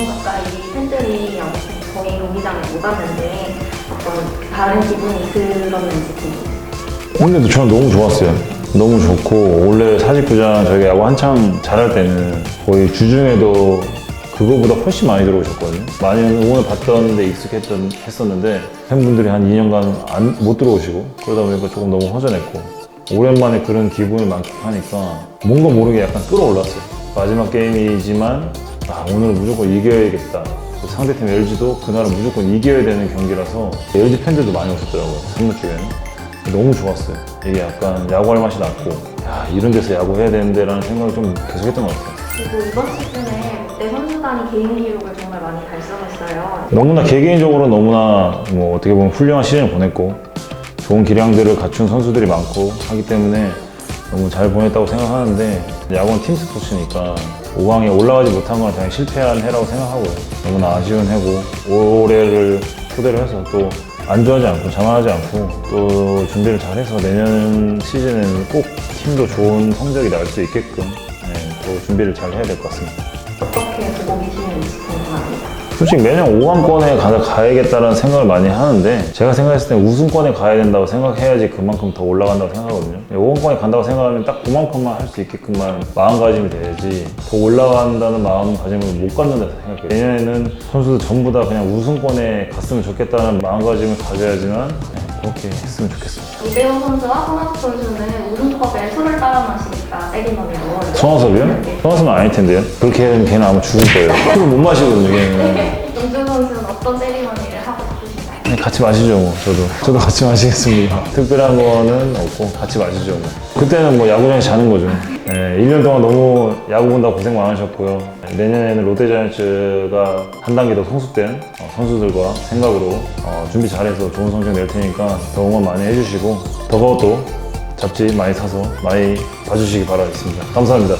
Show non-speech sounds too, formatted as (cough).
2년 가까이 팬들이 아무튼 저희 경기장에 못 왔는데 어떤 다른 기분이 들었는지 궁금해요. 근데도 저는 너무 좋았어요. 너무 좋고 원래 사직구장 저희가 야구 한창 잘할 때는 거의 주중에도 그거보다 훨씬 많이 들어오셨거든요. 많이 응원을 받던 데 익숙했던 했었는데 팬분들이 한 2년간 안, 못 들어오시고 그러다 보니까 조금 너무 허전했고 오랜만에 그런 기분을 만끽하니까 뭔가 모르게 약간 끌어올랐어요. 마지막 게임이지만 아, 오늘은 무조건 이겨야겠다. 그 상대팀 LG도 그날은 무조건 이겨야 되는 경기라서 LG 팬들도 많이 오셨더라고요. 3루 쪽에는. 너무 좋았어요. 이게 약간 야구할 맛이 났고, 야, 이런 데서 야구해야 되는데 라는 생각을 좀 계속 했던 것 같아요. 그리고 이번 시즌에 롯데 선수단이 개인 기록을 정말 많이 달성했어요. 너무나 개개인적으로 너무나 뭐 어떻게 보면 훌륭한 시즌을 보냈고, 좋은 기량들을 갖춘 선수들이 많고 하기 때문에 너무 잘 보냈다고 생각하는데, 야구는 팀 스포츠니까 5강에 올라가지 못한 건 그냥 실패한 해라고 생각하고요. 너무나 아쉬운 해고, 올해를 토대로 해서 또 안주하지 않고 자만하지 않고 또 준비를 잘해서 내년 시즌에는 꼭 팀도 좋은 성적이 날 수 있게끔 네, 또 준비를 잘 해야 될 것 같습니다. 어떻게 보고 계시는지 궁금합니다. 솔직히 매년 5강권에 가, 가야겠다는 생각을 많이 하는데 제가 생각했을 때 우승권에 가야 된다고 생각해야지 그만큼 더 올라간다고 생각하거든요. 5강권에 간다고 생각하면 딱 그만큼만 할 수 있게끔만 마음가짐이 돼야지 더 올라간다는 마음가짐을 못 갖는다고 생각해요. 내년에는 선수들 전부 다 그냥 우승권에 갔으면 좋겠다는 마음가짐을 가져야지만 네, 그렇게 했으면 좋겠습니다. 이대호 선수와 손아섭 선수는 우승컵에 술을 따라 마시니 까 때리머리로 성화섭이요? 성화섭은 아닐 텐데요 그렇게 하면 걔는 아마 죽을 거예요 (laughs) 술을 못 마시거든요 걔는 용준 선수는 어떤 때리머리를 하고 싶으신가요? 네, 같이 마시죠, 뭐, 저도. 저도 같이 마시겠습니다. (laughs) 특별한 거는 없고, 같이 마시죠, 뭐. 그때는 뭐, 야구장에서 자는 거죠. 네, 1년 동안 너무 야구 본다고 고생 많으셨고요. 내년에는 롯데자이언츠가 한 단계 더 성숙된 어, 선수들과 생각으로 어, 준비 잘해서 좋은 성적 낼 테니까 더 응원 많이 해주시고, 또 잡지 많이 사서 많이 봐주시기 바라겠습니다. 감사합니다.